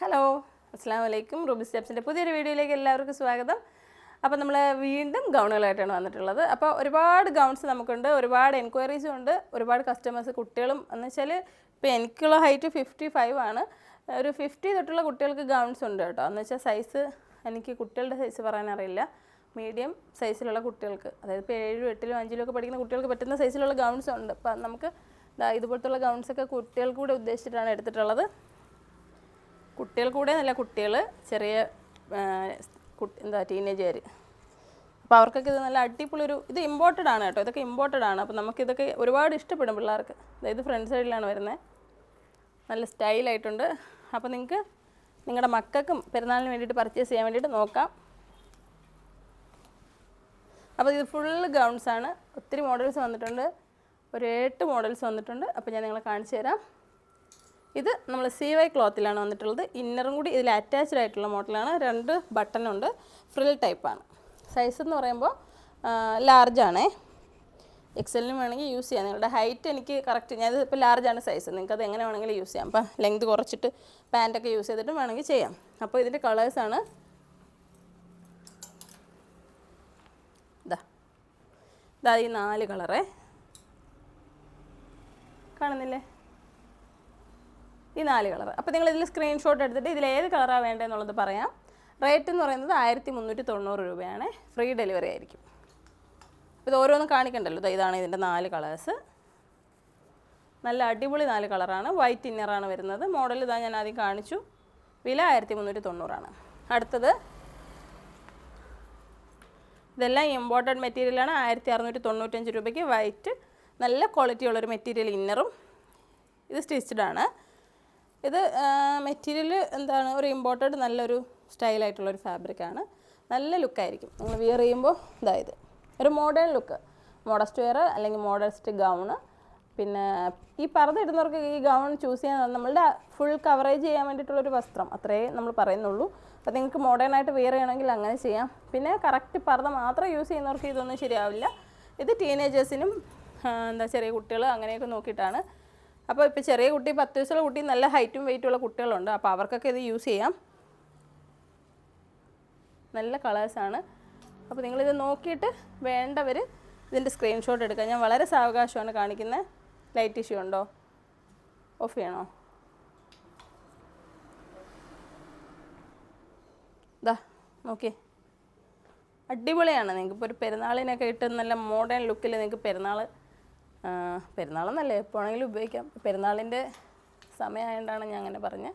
Hello അസ്സാം വലൈക്കും Ruby സ്റ്റെപ്സിന്റെ പുതിയൊരു വീഡിയോയിലേക്ക് എല്ലാവർക്കും സ്വാഗതം. അപ്പോൾ നമ്മൾ വീണ്ടും ഗൗണുകളായിട്ടാണ് വന്നിട്ടുള്ളത്. അപ്പോൾ ഒരുപാട് ഗൗൺസ് നമുക്കുണ്ട് ഒരുപാട് എൻക്വയറീസും ഉണ്ട് ഒരുപാട് കസ്റ്റമേഴ്സ് കുട്ടികളും. എന്ന് വെച്ചാൽ ഇപ്പോൾ എനിക്കുള്ള ഹൈറ്റ് ഫിഫ്റ്റി ഫൈവ് ആണ്. ഒരു ഫിഫ്റ്റി തൊട്ടുള്ള കുട്ടികൾക്ക് ഗൗൺസ് ഉണ്ട് കേട്ടോ. എന്ന് വെച്ചാൽ സൈസ് എനിക്ക് കുട്ടികളുടെ സൈസ് പറയാനറിയില്ല മീഡിയം സൈസിലുള്ള കുട്ടികൾക്ക് അതായത് ഇപ്പോൾ ഏഴിലും എട്ടിലും അഞ്ചിലും ഒക്കെ പഠിക്കുന്ന കുട്ടികൾക്ക് പറ്റുന്ന സൈസിലുള്ള ഗൗൺസ് ഉണ്ട്. അപ്പം നമുക്ക് ഇതുപോലത്തുള്ള ഗൗൺസൊക്കെ കുട്ടികൾക്കൂടെ ഉദ്ദേശിച്ചിട്ടാണ് എടുത്തിട്ടുള്ളത്. കുട്ടികൾ കൂടെ നല്ല കുട്ടികൾ ചെറിയ എന്താ ടീനേജുകാർ അപ്പോൾ അവർക്കൊക്കെ ഇത് നല്ല അടിപൊളി ഒരു ഇത് ഇമ്പോർട്ടഡ് ആണ് കേട്ടോ ഇതൊക്കെ ഇമ്പോർട്ടഡ് ആണ്. അപ്പോൾ നമുക്ക് ഇതൊക്കെ ഒരുപാട് ഇഷ്ടപ്പെടും പിള്ളേർക്ക്. അതായത് ഫ്രണ്ട് സൈഡിലാണ് വരുന്നത് നല്ല സ്റ്റൈലായിട്ടുണ്ട് അപ്പോൾ നിങ്ങൾക്ക് നിങ്ങളുടെ മക്കൾക്കും പെരുന്നാളിന് വേണ്ടിയിട്ട് പർച്ചേസ് ചെയ്യാൻ വേണ്ടിയിട്ട് നോക്കാം. അപ്പോൾ ഇത് ഫുള്ള് ഗൗൺസാണ് ഒത്തിരി മോഡൽസ് വന്നിട്ടുണ്ട്. ഒരു എട്ട് മോഡൽസ് വന്നിട്ടുണ്ട്. അപ്പോൾ ഞാൻ നിങ്ങളെ കാണിച്ചു തരാം. ഇത് നമ്മൾ സി വൈ ക്ലോത്തിലാണ് വന്നിട്ടുള്ളത്. ഇന്നറും കൂടി ഇതിൽ അറ്റാച്ച്ഡ് ആയിട്ടുള്ള മോഡലാണ്. രണ്ട് ബട്ടണുണ്ട്. ഫ്രിൽ ടൈപ്പാണ് സൈസ് എന്ന് പറയുമ്പോൾ ലാർജാണേ എക്സലിന് വേണമെങ്കിൽ യൂസ് ചെയ്യാം. നിങ്ങളുടെ ഹൈറ്റ് എനിക്ക് കറക്റ്റ് ഞാൻ ഇപ്പോൾ ലാർജാണ് സൈസ് നിങ്ങൾക്ക് അത് എങ്ങനെ വേണമെങ്കിലും യൂസ് ചെയ്യാം. അപ്പോൾ ലെങ്ത് കുറച്ചിട്ട് പാന്റൊക്കെ യൂസ് ചെയ്തിട്ട് വേണമെങ്കിൽ ചെയ്യാം. അപ്പോൾ ഇതിന്റെ കളേഴ്സാണ് ഇതാ ഇതാ ഈ നാല് കളറേ കാണുന്നില്ലേ? ഈ നാല് കളർ അപ്പോൾ നിങ്ങൾ ഇതിൽ സ്ക്രീൻഷോട്ട് എടുത്തിട്ട് ഇതിൽ ഏത് കളറാണ് വേണ്ടതെന്നുള്ളത് പറയാം. റേറ്റ് എന്ന് പറയുന്നത് ആയിരത്തി മുന്നൂറ്റി തൊണ്ണൂറ് രൂപയാണ്. ഫ്രീ ഡെലിവറി ആയിരിക്കും. ഇത് ഓരോന്നും കാണിക്കണ്ടല്ലോ. ഇതാണ് ഇതിന്റെ നാല് കളേഴ്സ്. നല്ല അടിപൊളി നാല് കളറാണ്. വൈറ്റ് ഇന്നറാണ് വരുന്നത്. മോഡൽ ഇതാ ഞാൻ ആദ്യം കാണിച്ചു. വില ആയിരത്തി മുന്നൂറ്റി തൊണ്ണൂറാണ് അടുത്തത്. ഇതെല്ലാം ഇമ്പോർട്ടന്റ് മെറ്റീരിയലാണ് ആയിരത്തി അറുന്നൂറ്റി തൊണ്ണൂറ്റഞ്ച് രൂപയ്ക്ക് വൈറ്റ് നല്ല ക്വാളിറ്റി ഉള്ളൊരു മെറ്റീരിയൽ ഇന്നറും ഇത് സ്റ്റിച്ചഡാണ് ഇത് മെറ്റീരിയൽ എന്താണ്? ഒരു ഇമ്പോർട്ടഡ് നല്ലൊരു സ്റ്റൈലായിട്ടുള്ളൊരു ഫാബ്രിക്കാണ് നല്ല ലുക്കായിരിക്കും നിങ്ങൾ വിയർ ചെയ്യുമ്പോൾ ഇതായത് ഒരു മോഡേൺ ലുക്ക് മോഡസ്റ്റ് വെയർ അല്ലെങ്കിൽ മോഡസ്റ്റ് ഗൗണ് പിന്നെ ഈ പർദ്ദ ഇടുന്നവർക്ക് ഈ ഗൗൺ ചൂസ് ചെയ്യാൻ നമ്മളുടെ ഫുൾ കവറേജ് ചെയ്യാൻ വേണ്ടിയിട്ടുള്ളൊരു വസ്ത്രം. അത്രേ നമ്മൾ പറയുന്നുള്ളൂ. അപ്പോൾ നിങ്ങൾക്ക് മോഡേൺ ആയിട്ട് വെയർ ചെയ്യണമെങ്കിൽ അങ്ങനെ ചെയ്യാം. പിന്നെ കറക്റ്റ് പർദ്ദ മാത്രം യൂസ് ചെയ്യുന്നവർക്ക് ഇതൊന്നും ശരിയാവില്ല. ഇത് ടീനേജേഴ്സിനും എന്താ ചെറിയ കുട്ടികൾ അങ്ങനെയൊക്കെ നോക്കിയിട്ടാണ് അപ്പോൾ ഇപ്പോൾ ചെറിയ കുട്ടി പത്ത് വയസ്സുള്ള കുട്ടി നല്ല ഹൈറ്റും വെയിറ്റും ഉള്ള കുട്ടികളുണ്ട്. അപ്പോൾ അവർക്കൊക്കെ ഇത് യൂസ് ചെയ്യാം. നല്ല കളേഴ്സാണ് അപ്പോൾ നിങ്ങളിത് നോക്കിയിട്ട് വേണ്ടവർ ഇതിന്റെ സ്ക്രീൻഷോട്ട് എടുക്കുക ഞാൻ വളരെ സാവകാശമാണ് കാണിക്കുന്നത് ലൈറ്റ് ഇഷ്യൂ ഉണ്ടോ? ഓഫ് ചെയ്യണോ? ദാ നോക്കി അടിപൊളിയാണ്. നിങ്ങൾക്ക് ഇപ്പോൾ ഒരു പെരുന്നാളിനൊക്കെ ഇട്ട് നല്ല മോഡേൺ ലുക്കിൽ നിങ്ങൾക്ക് പെരുന്നാൾ പെരുന്നാളെന്നല്ലേ എപ്പോൾ വേണമെങ്കിലും ഉപയോഗിക്കാം. പെരുന്നാളിന്റെ സമയമായതുകൊണ്ടാണ് ഞാൻ അങ്ങനെ പറഞ്ഞത്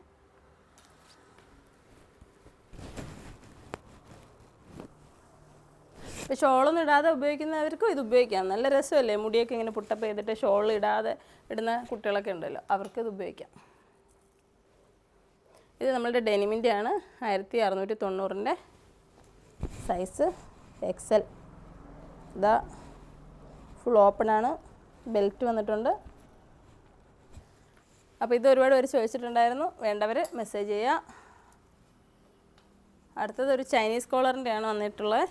ഇപ്പോൾ ഷോളൊന്നും ഇടാതെ ഉപയോഗിക്കുന്നവർക്കും ഇത് ഉപയോഗിക്കാം. നല്ല രസമല്ലേ? മുടിയൊക്കെ ഇങ്ങനെ പുട്ടപ്പ് ചെയ്തിട്ട് ഷോൾ ഇടാതെ ഇടുന്ന കുട്ടികളൊക്കെ ഉണ്ടല്ലോ അവർക്ക് ഇത് ഉപയോഗിക്കാം. ഇത് നമ്മളുടെ ഡെനിമിന്റെ ആണ്. ആയിരത്തി അറുന്നൂറ്റി തൊണ്ണൂറിന്റെ സൈസ് എക്സൽ. ഇതാ ഫുൾ ഓപ്പൺ ആണ്. ബെൽറ്റ് വന്നിട്ടുണ്ട്. അപ്പോൾ ഇത് ഒരുപാട് പേര് ചോദിച്ചിട്ടുണ്ടായിരുന്നു. വേണ്ടവർ മെസ്സേജ് ചെയ്യുക അടുത്തത് ഒരു ചൈനീസ് കോളറിന്റെ ആണ് വന്നിട്ടുള്ളത്.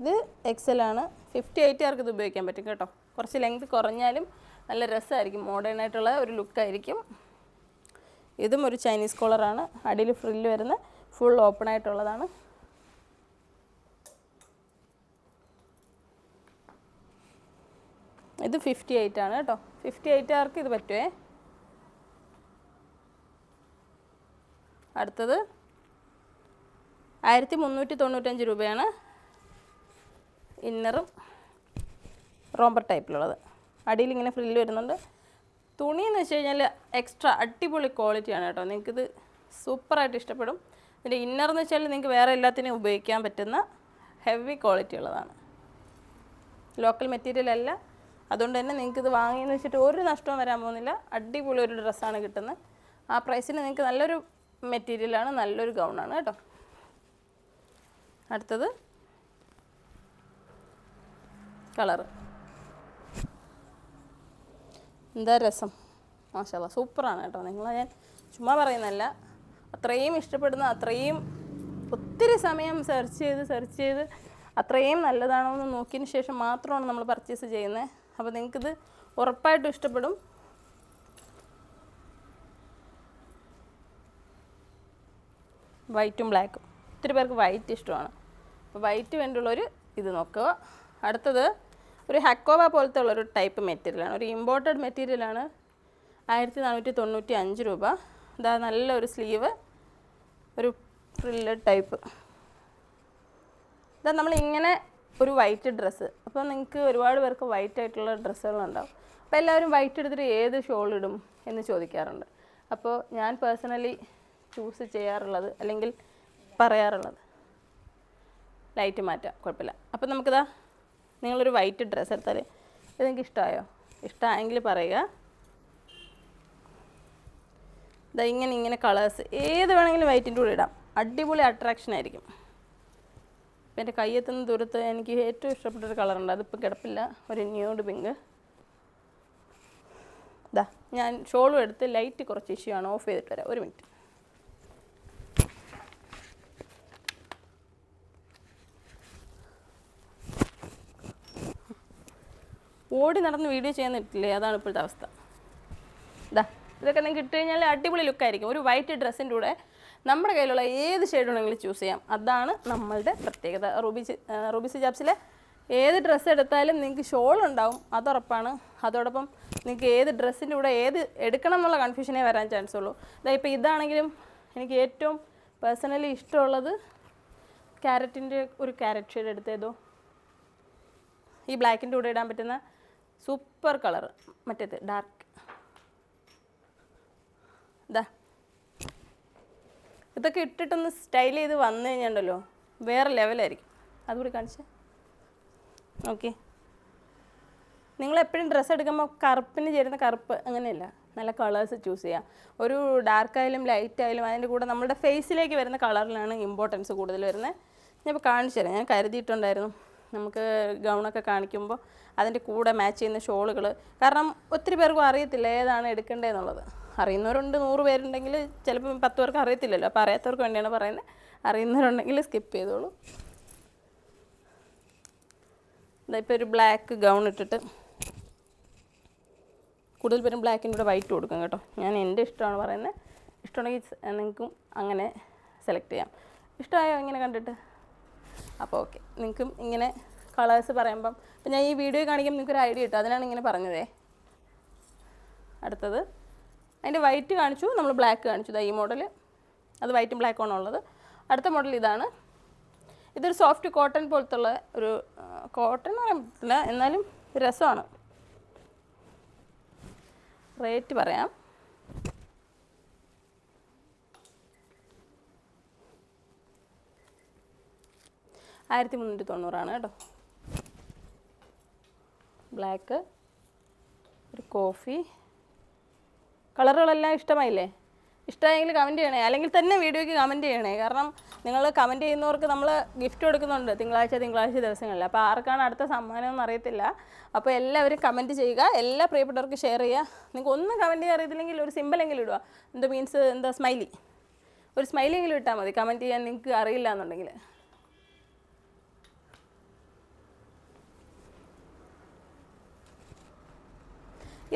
ഇത് എക്സൽ ആണ്. ഫിഫ്റ്റി എയ്റ്റ് ആർക്ക് ഇത് ഉപയോഗിക്കാൻ പറ്റും കേട്ടോ. കുറച്ച് ലെങ്ത് കുറഞ്ഞാലും നല്ല രസമായിരിക്കും. മോഡേൺ ആയിട്ടുള്ള ഒരു ലുക്കായിരിക്കും ഇതും ഒരു ചൈനീസ് കോളറാണ് അടിയിൽ ഫ്രില്ല് വരുന്ന ഫുൾ ഓപ്പൺ ആയിട്ടുള്ളതാണ്. ഇത് ഫിഫ്റ്റി എയ്റ്റ് ആണ് കേട്ടോ. ഫിഫ്റ്റി എയ്റ്റ് ആർക്ക് ഇത് പറ്റുമേ അടുത്തത് ആയിരത്തി മുന്നൂറ്റി തൊണ്ണൂറ്റഞ്ച് രൂപയാണ് ഇന്നറും റോംബർ ടൈപ്പിലുള്ളത്. അടിയിൽ ഇങ്ങനെ ഫ്രില്ല് വരുന്നുണ്ട്. തുണി എന്ന് വെച്ച് കഴിഞ്ഞാൽ എക്സ്ട്രാ അടിപൊളി ക്വാളിറ്റിയാണ് കേട്ടോ. നിങ്ങൾക്കിത് സൂപ്പറായിട്ട് ഇഷ്ടപ്പെടും. ഇതിന്റെ ഇന്നർ എന്ന് വെച്ചാൽ നിങ്ങൾക്ക് വേറെ എല്ലാത്തിനും ഉപയോഗിക്കാൻ പറ്റുന്ന ഹെവി ക്വാളിറ്റി ഉള്ളതാണ്. ലോക്കൽ മെറ്റീരിയൽ അല്ല. അതുകൊണ്ട് തന്നെ നിങ്ങൾക്ക് ഇത് വാങ്ങിയെന്ന് വെച്ചിട്ട് ഒരു നഷ്ടവും വരാൻ പോകുന്നില്ല. അടിപൊളി ഒരു ഡ്രസ്സാണ് കിട്ടുന്നത്. ആ പ്രൈസിന് നിങ്ങൾക്ക് നല്ലൊരു മെറ്റീരിയലാണ് നല്ലൊരു ഗൗണാണ് കേട്ടോ. അടുത്തത് കളറ് എന്താ രസം? മാഷാല്ല സൂപ്പറാണ് കേട്ടോ. നിങ്ങൾ ഞാൻ ചുമ്മാ പറയുന്നല്ല അത്രയും ഇഷ്ടപ്പെടുന്ന അത്രയും ഒത്തിരി സമയം സെർച്ച് ചെയ്ത് സെർച്ച് ചെയ്ത് അത്രയും നല്ലതാണോ എന്ന് നോക്കിയതിന് ശേഷം മാത്രമാണ് നമ്മൾ പർച്ചേസ് ചെയ്യുന്നത്. അപ്പോൾ നിങ്ങൾക്കിത് ഉറപ്പായിട്ടും ഇഷ്ടപ്പെടും. വൈറ്റും ബ്ലാക്കും ഒത്തിരി പേർക്ക് വൈറ്റ് ഇഷ്ടമാണ്. അപ്പോൾ വൈറ്റ് വേണ്ടിയുള്ളൊരു ഇത് നോക്കുക. അടുത്തത് ഒരു ഹക്കോവ പോലത്തെ ഉള്ളൊരു ടൈപ്പ് മെറ്റീരിയലാണ് ഒരു ഇമ്പോർട്ടഡ് മെറ്റീരിയലാണ് ആയിരത്തി നാനൂറ്റി തൊണ്ണൂറ്റി അഞ്ച് രൂപ. ഇതാ നല്ലൊരു സ്ലീവ് ഒരു ഫ്രില്ല് ടൈപ്പ് ഇതാ നമ്മൾ ഇങ്ങനെ ഒരു വൈറ്റ് ഡ്രസ്സ് അപ്പോൾ നിങ്ങൾക്ക് ഒരുപാട് പേർക്ക് വൈറ്റ് ആയിട്ടുള്ള ഡ്രസ്സുകളുണ്ടാവും. അപ്പോൾ എല്ലാവരും വൈറ്റ് എടുത്തിട്ട് ഏത് ഷോൾ ഇടും എന്ന് ചോദിക്കാറുണ്ട്. അപ്പോൾ ഞാൻ പേഴ്സണലി ചൂസ് ചെയ്യാറുള്ളത് അല്ലെങ്കിൽ പറയാറുള്ളത്. ലൈറ്റ് മാറ്റാം കുഴപ്പമില്ല. അപ്പോൾ നമുക്കിതാ നിങ്ങളൊരു വൈറ്റ് ഡ്രസ്സ് എടുത്താൽ ഇത് നിങ്ങൾക്ക് ഇഷ്ടമായോ ഇഷ്ടമായെങ്കിൽ പറയുക. ഇതാ ഇങ്ങനെ ഇങ്ങനെ കളേഴ്സ് ഏത് വേണമെങ്കിലും വൈറ്റിന്റെ കൂടെ ഇടാം. അടിപൊളി അട്രാക്ഷൻ ആയിരിക്കും. ഇപ്പം എന്റെ കയ്യെത്തുന്ന ദൂരത്ത് എനിക്ക് ഏറ്റവും ഇഷ്ടപ്പെട്ട ഒരു കളറുണ്ട്. അതിപ്പോൾ കിടപ്പില്ല. ഒരു ന്യൂഡ് പിങ്ക്. ഇതാ ഞാൻ ഷോളും എടുത്ത് ലൈറ്റ് കുറച്ച് ഇഷ്യൂ ആണ്. ഓഫ് ചെയ്തിട്ട് വരാം. ഒരു മിനിറ്റ്. ഓടി നടന്ന് വീഡിയോ ചെയ്യാൻ ചെയ്യുന്നിട്ടില്ലേ അതാണ് ഇപ്പോഴത്തെ അവസ്ഥ. ഇതാ ഇതൊക്കെ നിങ്ങൾക്ക് ഇട്ട് കഴിഞ്ഞാൽ അടിപൊളി ലുക്കായിരിക്കും ഒരു വൈറ്റ് ഡ്രസ്സിന്റെ കൂടെ നമ്മുടെ കയ്യിലുള്ള ഏത് ഷെയ്ഡ് വേണമെങ്കിലും ചൂസ് ചെയ്യാം. അതാണ് നമ്മളുടെ പ്രത്യേകത. റൂബി റൂബി സിജാബ്സിലെ ഏത് ഡ്രസ്സ് എടുത്താലും നിങ്ങൾക്ക് ഷോൾ ഉണ്ടാവും അതുറപ്പാണ് അതോടൊപ്പം നിങ്ങൾക്ക് ഏത് ഡ്രസ്സിന്റെ കൂടെ ഏത് എടുക്കണം എന്നുള്ള കൺഫ്യൂഷനേ വരാൻ ചാൻസ് ഉള്ളൂ. അതായത് ഇപ്പോൾ ഇതാണെങ്കിലും എനിക്ക് ഏറ്റവും പേഴ്സണലി ഇഷ്ടമുള്ളത് ക്യാരറ്റിന്റെ ഒരു ക്യാരറ്റ് ഷെയ്ഡ് എടുത്തേതോ. ഈ ബ്ലാക്കിന്റെ കൂടെ ഇടാൻ പറ്റുന്ന സൂപ്പർ കളർ മറ്റേത് ഡാർക്ക് ഇതാ ഇതൊക്കെ ഇട്ടിട്ടൊന്ന് സ്റ്റൈൽ ചെയ്ത് വന്നു കഴിഞ്ഞാണ്ടല്ലോ വേറെ ലെവലായിരിക്കും അതുകൂടി കാണിച്ചേ. ഓക്കെ നിങ്ങൾ എപ്പോഴും ഡ്രസ്സ് എടുക്കുമ്പോൾ കറുപ്പിന് ചേരുന്ന കറുപ്പ് അങ്ങനെയല്ല. നല്ല കളേഴ്സ് ചൂസ് ചെയ്യുക ഒരു ഡാർക്ക് ആയാലും ലൈറ്റ് ആയാലും അതിന്റെ കൂടെ നമ്മുടെ ഫേസിലേക്ക് വരുന്ന കളറിലാണ് ഇമ്പോർട്ടൻസ് കൂടുതൽ വരുന്നത്. ഞാനിപ്പോൾ കാണിച്ചു തരാം. ഞാൻ കരുതിയിട്ടുണ്ടായിരുന്നു. നമുക്ക് ഗൗണൊക്കെ കാണിക്കുമ്പോൾ അതിന്റെ കൂടെ മാച്ച് ചെയ്യുന്ന ഷോളുകൾ കാരണം ഒത്തിരി പേർക്കും അറിയത്തില്ല ഏതാണ് എടുക്കേണ്ടതെന്നുള്ളത്. അറിയുന്നവരുണ്ട് നൂറ് പേരുണ്ടെങ്കിൽ ചിലപ്പോൾ പത്ത് പേർക്ക് അറിയത്തില്ലല്ലോ. അപ്പോൾ അറിയാത്തവർക്ക് വേണ്ടിയാണ് പറയുന്നത്. അറിയുന്നവരുണ്ടെങ്കിൽ സ്കിപ്പ് ചെയ്തോളൂ. ഇപ്പോൾ ഒരു ബ്ലാക്ക് ഗൗൺ ഇട്ടിട്ട് കൂടുതൽ പേരും ബ്ലാക്കിന്റെ കൂടെ വൈറ്റ് കൊടുക്കും കേട്ടോ. ഞാൻ എന്റെ ഇഷ്ടമാണ് പറയുന്നത്. ഇഷ്ടമുണ്ടെങ്കിൽ നിങ്ങൾക്കും അങ്ങനെ സെലക്ട് ചെയ്യാം. ഇഷ്ടമായോ ഇങ്ങനെ കണ്ടിട്ട്? അപ്പോൾ ഓക്കെ നിങ്ങൾക്കും ഇങ്ങനെ കളേഴ്സ് പറയുമ്പം ഇപ്പം ഞാൻ ഈ വീഡിയോ കാണിക്കുമ്പോൾ നിങ്ങൾക്കൊരു ഐഡിയ കിട്ടും. അതിനാണ് ഇങ്ങനെ പറഞ്ഞതേ. അടുത്തത്. അതിന്റെ വൈറ്റ് കാണിച്ചു നമ്മൾ ബ്ലാക്ക് കാണിച്ചു. ഈ മോഡൽ അത് വൈറ്റും ബ്ലാക്കും ഉള്ളത്. അടുത്ത മോഡൽ ഇതാണ്. ഇതൊരു സോഫ്റ്റ് കോട്ടൺ പോലത്തുള്ള ഒരു കോട്ടൺ എന്ന് പറയാൻ പറ്റില്ല എന്നാലും രസമാണ്. റേറ്റ് പറയാം. ആയിരത്തി മുന്നൂറ്റി തൊണ്ണൂറാണ് കേട്ടോ. ബ്ലാക്ക് ഒരു കോഫി കളറുകളെല്ലാം ഇഷ്ടമായില്ലേ? ഇഷ്ടമായെങ്കിൽ കമന്റ് ചെയ്യണേ. അല്ലെങ്കിൽ തന്നെ വീഡിയോയ്ക്ക് കമന്റ് ചെയ്യണേ. കാരണം നിങ്ങൾ കമന്റ് ചെയ്യുന്നവർക്ക് നമ്മൾ ഗിഫ്റ്റ് കൊടുക്കുന്നുണ്ട് തിങ്കളാഴ്ച തിങ്കളാഴ്ച ദിവസങ്ങളിൽ. അപ്പോൾ ആർക്കാണ് അടുത്ത സമ്മാനം എന്ന് അറിയത്തില്ല. അപ്പോൾ എല്ലാവരും കമന്റ് ചെയ്യുക. എല്ലാ പ്രിയപ്പെട്ടവർക്കും ഷെയർ ചെയ്യുക. നിങ്ങൾക്ക് ഒന്നും കമന്റ് ചെയ്യാൻ അറിയത്തില്ലെങ്കിൽ ഒരു സിമ്പിളെങ്കിലും ഇടുക. എന്താ മീൻസ് എന്താ സ്മൈലി ഒരു സ്മൈലിയെങ്കിലും ഇട്ടാൽ മതി. കമന്റ് ചെയ്യാൻ നിങ്ങൾക്ക് അറിയില്ല എന്നുണ്ടെങ്കിൽ.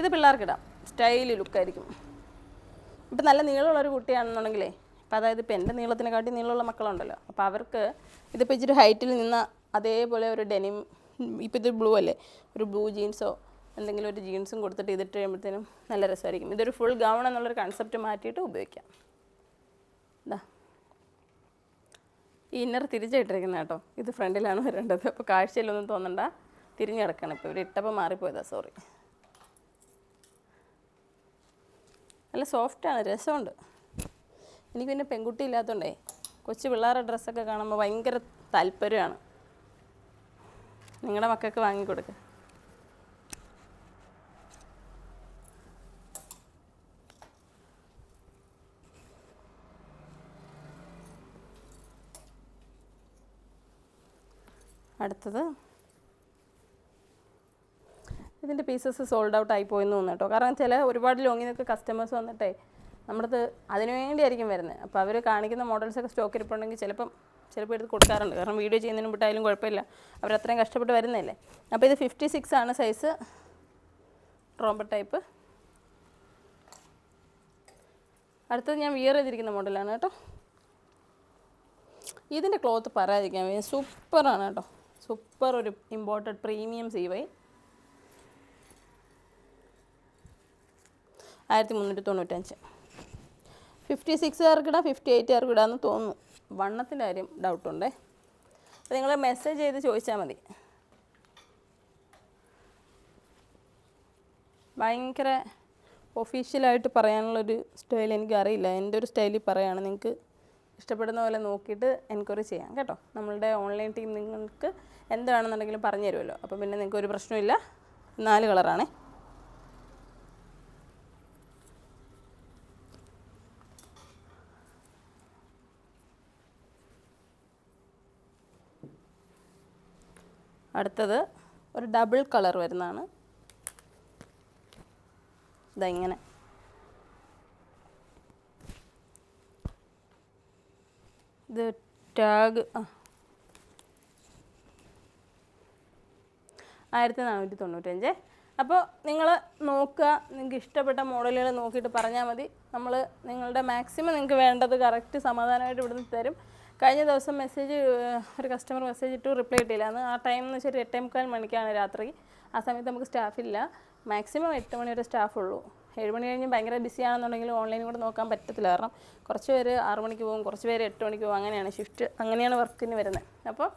ഇത് പിള്ളേർക്കിടാം സ്റ്റൈലി ലുക്കായിരിക്കും. ഇപ്പം നല്ല നീളമുള്ള ഒരു കുട്ടിയാണെന്നുണ്ടെങ്കിലേ ഇപ്പം അതായത് ഇപ്പം എന്റെ നീളത്തിനെക്കാട്ടി നീളമുള്ള മക്കളുണ്ടല്ലോ അപ്പോൾ അവർക്ക് ഇതിപ്പോൾ ഇച്ചിരി ഹൈറ്റിൽ നിന്ന അതേപോലെ ഒരു ഡെനിം ഇപ്പം ഇത് ബ്ലൂ അല്ലേ ഒരു ബ്ലൂ ജീൻസോ എന്തെങ്കിലും ഒരു ജീൻസും കൊടുത്തിട്ട് ഇതിട്ട് കഴിയുമ്പോഴത്തേനും നല്ല രസമായിരിക്കും. ഇതൊരു ഫുൾ ഗൗൺ എന്നുള്ളൊരു കൺസെപ്റ്റ് മാറ്റിയിട്ട് ഉപയോഗിക്കാം. ഇതാ ഈ ഇന്നർ തിരിച്ചിട്ടിരിക്കുന്ന കേട്ടോ ഇത് ഫ്രണ്ടിലാണ് വരേണ്ടത്. അപ്പോൾ കാഴ്ചയിലൊന്നും തോന്നണ്ട തിരിഞ്ഞ് കിടക്കണം ഇപ്പോൾ. ഇവർ ഇട്ടപ്പോൾ മാറിപ്പോയതാ സോറി നല്ല സോഫ്റ്റാണ് രസമുണ്ട്. എനിക്ക് പിന്നെ പെൺകുട്ടി ഇല്ലാത്തതുകൊണ്ടേ കൊച്ചു പിള്ളേരുടെ ഡ്രസ്സൊക്കെ കാണുമ്പോൾ ഭയങ്കര താല്പര്യമാണ്. നിങ്ങളുടെ മക്കൾക്ക് വാങ്ങിക്കൊടുക്കുക അടുത്തത് ഇതിന്റെ പീസസ് സോൾഡ് ഔട്ട് ആയി പോയെന്ന് തോന്നുന്നു കാരണം ചില ഒരുപാട് ലോങ്ങിൽ നിന്നൊക്കെ കസ്റ്റമേഴ്സ് വന്നിട്ടേ നമ്മുടെ അതിനുവേണ്ടിയായിരിക്കും വരുന്നത്. അപ്പോൾ അവർ കാണിക്കുന്ന മോഡൽസൊക്കെ സ്റ്റോക്ക് ഇരിപ്പുണ്ടെങ്കിൽ ചിലപ്പം ചിലപ്പോൾ എടുത്ത് കൊടുക്കാറുണ്ട്. കാരണം വീഡിയോ ചെയ്യുന്നതിന് മുമ്പിട്ടായാലും കുഴപ്പമില്ല. അവർ അത്രയും കഷ്ടപ്പെട്ട് വരുന്നതല്ലേ. അപ്പോൾ ഇത് ഫിഫ്റ്റി സിക്സ് ആണ് സൈസ് റോബർ ടൈപ്പ് അടുത്തത് ഞാൻ വിയർ ചെയ്തിരിക്കുന്ന മോഡലാണ് കേട്ടോ. ഇതിന്റെ ക്ലോത്ത് പറയാതിരിക്കാൻ സൂപ്പറാണ് കേട്ടോ. സൂപ്പർ ഒരു ഇമ്പോർട്ടഡ് പ്രീമിയം സീവൈ ആയിരത്തി മുന്നൂറ്റി തൊണ്ണൂറ്റഞ്ച് ഫിഫ്റ്റി സിക്സുകാർക്ക് ഇടാം ഫിഫ്റ്റി എയ്റ്റുകാർക്ക് ഇടാമെന്ന് തോന്നുന്നു. വണ്ണത്തിന്റെ കാര്യം ഡൗട്ടുണ്ടേ അപ്പോൾ നിങ്ങൾ മെസ്സേജ് ചെയ്ത് ചോദിച്ചാൽ മതി. ഭയങ്കര ഒഫീഷ്യലായിട്ട് പറയാനുള്ളൊരു സ്റ്റൈൽ എനിക്ക് അറിയില്ല. എന്റെ ഒരു സ്റ്റൈലിൽ പറയുകയാണ് നിങ്ങൾക്ക് ഇഷ്ടപ്പെടുന്ന പോലെ നോക്കിയിട്ട് എൻക്വയറി ചെയ്യാം കേട്ടോ. നമ്മളുടെ ഓൺലൈൻ ടീം നിങ്ങൾക്ക് എന്താണെന്നുണ്ടെങ്കിലും പറഞ്ഞു തരുമല്ലോ അപ്പോൾ പിന്നെ നിങ്ങൾക്ക് ഒരു പ്രശ്നമില്ല നാല് കളറാണേ അടുത്തത് ഒരു ഡബിൾ കളർ വരുന്നതാണ്. ഇതാ ഇങ്ങനെ. ഇത് ടാഗ് ആയിരത്തി നാനൂറ്റി തൊണ്ണൂറ്റഞ്ച് അപ്പോൾ നിങ്ങൾ നോക്കുക നിങ്ങൾക്ക് ഇഷ്ടപ്പെട്ട മോഡലുകൾ നോക്കിയിട്ട് പറഞ്ഞാൽ മതി. നമ്മൾ നിങ്ങളുടെ മാക്സിമം നിങ്ങൾക്ക് വേണ്ടത് കറക്റ്റ് സമാധാനമായിട്ട് ഇവിടുന്ന് തരും. കഴിഞ്ഞ ദിവസം മെസ്സേജ് ഒരു കസ്റ്റമർ മെസ്സേജ് ഇട്ടു റിപ്ലൈ കിട്ടിയില്ല. അന്ന് ആ ടൈം എന്ന് വെച്ചാൽ എട്ടേ മുക്കാൽ മണിക്കാണ് രാത്രി. ആ സമയത്ത് നമുക്ക് സ്റ്റാഫില്ല മാക്സിമം എട്ട് മണി വരെ സ്റ്റാഫുള്ളൂ ഏഴ് മണി കഴിഞ്ഞ് ഭയങ്കര ബിസി ആണെന്നുണ്ടെങ്കിൽ ഓൺലൈനും കൂടെ നോക്കാൻ പറ്റത്തില്ല. കാരണം കുറച്ച് പേര് ആറ് മണിക്ക് പോകും കുറച്ച് പേര് എട്ട് മണിക്ക് പോകും. അങ്ങനെയാണ് ഷിഫ്റ്റ് അങ്ങനെയാണ് വർക്കിന് വരുന്നത് അപ്പോൾ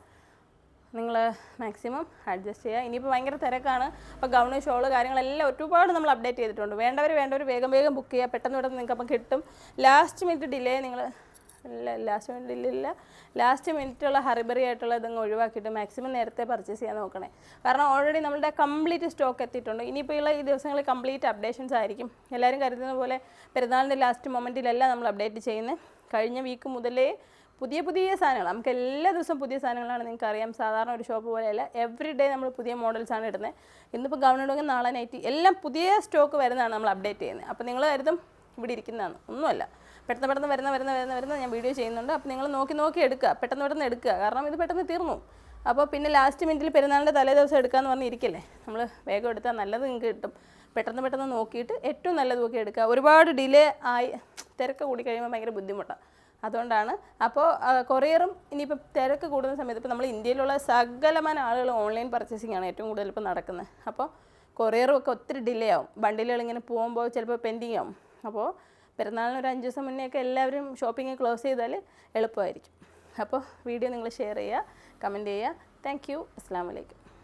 നിങ്ങൾ മാക്സിമം അഡ്ജസ്റ്റ് ചെയ്യുക ഇനിയിപ്പോൾ ഭയങ്കര തിരക്കാണ്. അപ്പോൾ ഗൗണ് ഷോൾ കാര്യങ്ങളെല്ലാം ഒരുപാട് നമ്മൾ അപ്ഡേറ്റ് ചെയ്തിട്ടുണ്ട്. വേണ്ടവർ വേണ്ടവർ വേഗം വേഗം ബുക്ക് ചെയ്യുക പെട്ടെന്ന് പെട്ടെന്ന് നിങ്ങൾക്ക് അപ്പം കിട്ടും. ലാസ്റ്റ് മിനിറ്റ് ഡിലേ നിങ്ങൾ ലാസ്റ്റ് മിനിറ്റിലില്ല ലാസ്റ്റ് മിനിറ്റുള്ള ഹറിബറി ആയിട്ടുള്ള ഇതങ്ങ് ഒഴിവാക്കിയിട്ട് മാക്സിമം നേരത്തെ പർച്ചേസ് ചെയ്യാൻ നോക്കണേ. കാരണം ഓൾറെഡി നമ്മളുടെ കംപ്ലീറ്റ് സ്റ്റോക്ക് എത്തിയിട്ടുണ്ട്. ഇനിയിപ്പോൾ ഉള്ള ഈ ദിവസങ്ങളിൽ കംപ്ലീറ്റ് അപ്ഡേഷൻസ് ആയിരിക്കും. എല്ലാവരും കരുതുന്ന പോലെ പെരുന്നാളിന്റെ ലാസ്റ്റ് മൊമെന്റിലല്ല നമ്മൾ അപ്ഡേറ്റ് ചെയ്യുന്നത് കഴിഞ്ഞ വീക്ക് മുതലേ പുതിയ പുതിയ സാധനങ്ങൾ. നമുക്ക് എല്ലാ ദിവസവും പുതിയ സാധനങ്ങളാണ് നിങ്ങൾക്ക് അറിയാം. സാധാരണ ഒരു ഷോപ്പ് പോലെയല്ല. എവറി ഡേ നമ്മൾ പുതിയ മോഡൽസാണ് ഇടുന്നത് ഇന്നിപ്പോൾ ഗവൺമെന്റ് നാളെ നൈറ്റി എല്ലാം പുതിയ സ്റ്റോക്ക് വരുന്നതാണ് നമ്മൾ അപ്ഡേറ്റ് ചെയ്യുന്നത് അപ്പോൾ നിങ്ങൾ കരുതും ഇവിടെ ഇരിക്കുന്നതാണ്. ഒന്നുമല്ല. പെട്ടെന്ന് പെട്ടെന്ന് വരുന്ന വരുന്ന വരുന്ന വരുന്ന ഞാൻ വീഡിയോ ചെയ്യുന്നുണ്ട്. അപ്പോൾ നിങ്ങൾ നോക്കി നോക്കി എടുക്കുക. പെട്ടെന്ന് പെട്ടെന്ന് എടുക്കുക. കാരണം ഇത് പെട്ടെന്ന് തീർന്നു. അപ്പോൾ പിന്നെ ലാസ്റ്റ് മിനിറ്റിൽ പെരുന്നാളിന്റെ തലേ ദിവസം എടുക്കാമെന്ന് പറഞ്ഞ് ഇരിക്കല്ലേ നമ്മൾ വേഗം എടുത്താൽ നല്ലത് നിങ്ങൾക്ക് കിട്ടും. പെട്ടെന്ന് പെട്ടെന്ന് നോക്കിയിട്ട് ഏറ്റവും നല്ലത് നോക്കി എടുക്കുക. ഒരുപാട് ഡിലേ ആയി തിരക്ക് കൂടി കഴിയുമ്പോൾ ഭയങ്കര ബുദ്ധിമുട്ടാണ് അതുകൊണ്ടാണ്. അപ്പോൾ കൊറിയറും ഇനിയിപ്പോൾ തിരക്ക് കൂടുന്ന സമയത്ത് ഇപ്പോൾ നമ്മൾ ഇന്ത്യയിലുള്ള സകലമാന ആളുകൾ ഓൺലൈൻ പർച്ചേസിംഗ് ആണ് ഏറ്റവും കൂടുതൽ ഇപ്പോൾ നടക്കുന്നത് അപ്പോൾ കൊറിയറും ഒക്കെ ഒത്തിരി ഡിലേ ആവും. ബണ്ടിലുകൾ ഇങ്ങനെ പോകുമ്പോൾ ചിലപ്പോൾ പെൻഡിങ് ആവും. അപ്പോൾ പെരുന്നാളിന് ഒരു അഞ്ച് ദിവസം മുന്നേ ഒക്കെ എല്ലാവരും ഷോപ്പിംഗ് ക്ലോസ് ചെയ്താൽ എളുപ്പമായിരിക്കും. അപ്പോൾ വീഡിയോ നിങ്ങൾ ഷെയർ ചെയ്യുക കമന്റ് ചെയ്യുക. Thank you. അസ്സാം വലൈക്കും